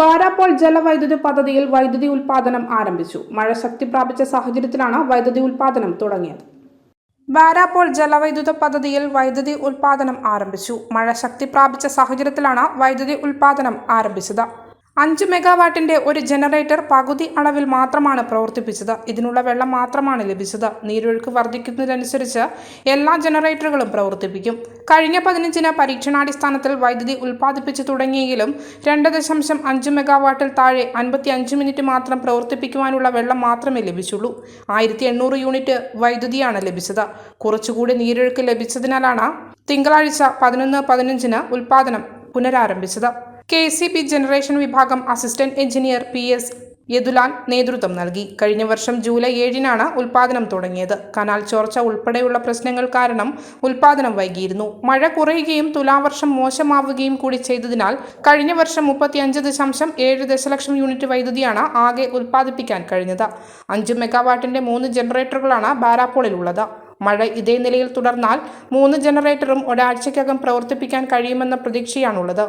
ബാരാപ്പോൾ ജലവൈദ്യുതി പദ്ധതിയിൽ വൈദ്യുതി ഉൽപാദനം ആരംഭിച്ചു. മഴ ശക്തി പ്രാപിച്ച സാഹചര്യത്തിലാണ് വൈദ്യുതി ഉൽപാദനം തുടങ്ങിയത്. ബാരാപ്പോൾ ജലവൈദ്യുത പദ്ധതിയിൽ വൈദ്യുതി ഉൽപാദനം ആരംഭിച്ചു. മഴ ശക്തി പ്രാപിച്ച സാഹചര്യത്തിലാണ് വൈദ്യുതി ഉൽപാദനം ആരംഭിച്ചത്. അഞ്ച് മെഗാവാട്ടിന്റെ ഒരു ജനറേറ്റർ പകുതി അളവിൽ മാത്രമാണ് പ്രവർത്തിപ്പിച്ചത്. ഇതിനുള്ള വെള്ളം മാത്രമാണ് ലഭിച്ചത്. നീരൊഴുക്ക് വർദ്ധിക്കുന്നതിനനുസരിച്ച് എല്ലാ ജനറേറ്ററുകളും പ്രവർത്തിപ്പിക്കും. കഴിഞ്ഞ പതിനഞ്ചിന് പരീക്ഷണാടിസ്ഥാനത്തിൽ വൈദ്യുതി ഉൽപ്പാദിപ്പിച്ചു തുടങ്ങിയെങ്കിലും രണ്ട് ദശാംശം അഞ്ച് മെഗാവാട്ടിൽ താഴെ അൻപത്തി അഞ്ച് മിനിറ്റ് മാത്രം പ്രവർത്തിപ്പിക്കുവാനുള്ള വെള്ളം മാത്രമേ ലഭിച്ചുള്ളൂ. ആയിരത്തി എണ്ണൂറ് യൂണിറ്റ് വൈദ്യുതിയാണ് ലഭിച്ചത്. കുറച്ചുകൂടി നീരൊഴുക്ക് ലഭിച്ചതിനാലാണ് തിങ്കളാഴ്ച പതിനൊന്ന് പതിനഞ്ചിന് ഉൽപ്പാദനം പുനരാരംഭിച്ചത്. കെ സി ബി ജനറേഷൻ വിഭാഗം assistant engineer P S Yadulal നേതൃത്വം നൽകി. കഴിഞ്ഞ വർഷം ജൂലൈ ഏഴിനാണ് ഉൽപാദനം തുടങ്ങിയത്. കനാൽ ചോർച്ച ഉൾപ്പെടെയുള്ള പ്രശ്നങ്ങൾ കാരണം ഉൽപാദനം വൈകിയിരുന്നു. മഴ കുറയുകയും തുലാവർഷം മോശമാവുകയും കൂടി ചെയ്തതിനാൽ കഴിഞ്ഞ വർഷം മുപ്പത്തിയഞ്ച് ദശാംശം ഏഴ് ദശലക്ഷം യൂണിറ്റ് വൈദ്യുതിയാണ് ആകെ ഉൽപ്പാദിപ്പിക്കാൻ കഴിഞ്ഞത്. അഞ്ച് മെഗാവാട്ടിന്റെ മൂന്ന് ജനറേറ്ററുകളാണ് ബാരാപ്പോളിലുള്ളത് മഴ ഇതേ നിലയിൽ തുടർന്നാൽ മൂന്ന് ജനറേറ്ററും ഒരാഴ്ചയ്ക്കകം പ്രവർത്തിപ്പിക്കാൻ കഴിയുമെന്ന പ്രതീക്ഷയാണുള്ളത്.